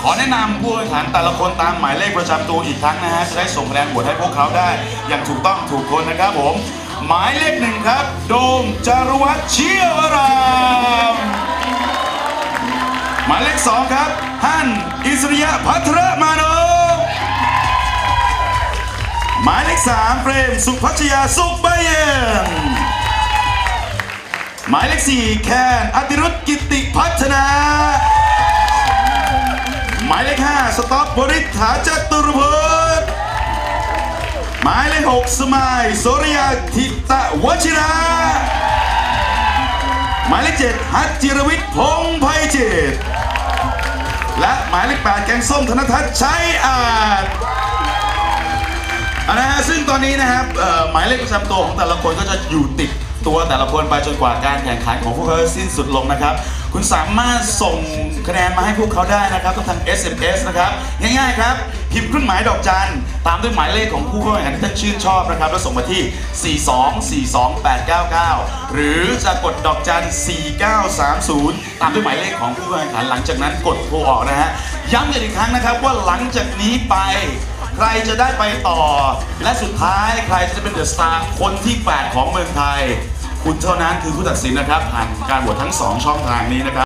ขอแนะนำผู้แข่งขันแต่ละคนตามหมายเลขประจำตัวอีกครั้งนะฮะจะได้ส่งคะแนนโหวตให้พวกเขาได้ อย่างถูกต้องถูกคนนะครับผม หมายเลขหนึ่งครับ โดมจารวัตเชี่ยวรามหมายเลขสองครับฮั่นอิสริยะพัทรมานพหมายเลขสามเฟรมสุพัชยาสุขใบเย็นหมายเลขสี่แคนอติรุธกิติพัฒนา หมายเลขห้าสต็อปบริษฐาจตุรพุทธหมายเลขหกสมายโสริยาทิตะวชิราหมายเลขเจ็ดฮัตจิรวิทย์พงไพจิตและหมายเลขแปดแกงส้มธนทัศน์ชัยอาจนะฮะซึ่งตอนนี้นะครับหมายเลขประจำตัวของแต่ละคนก็จะอยู่ติด ตัวแต่ละคนไปจนกว่าการแข่งขันของพวกเขาสิ้นสุดลงนะครับ คุณสามารถส่งคะแนนมาให้พวกเขาได้นะครับทาง SMS นะครับ ง่ายๆครับพิมพ์เครื่องหมายดอกจันตามด้วยหมายเลขของผู้เข้าแข่งขันที่ท่านชื่นชอบนะครับ แล้วส่งมาที่ 4242899 หรือจะกดดอกจัน 4930 ตามด้วยหมายเลขของผู้เข้าแข่งขันหลังจากนั้นกดโทรออกนะฮะย้ำกันอีกครั้งนะครับว่าหลังจากนี้ไปใครจะได้ไปต่อ และสุดท้ายใครจะเป็นเดอะสตาร์คนที่ 8 ของเมืองไทย คุณเท่านั้นคือผู้ตัดสินนะครับผ่านการโหวตทั้ง 2 ช่องทางนี้นะครับ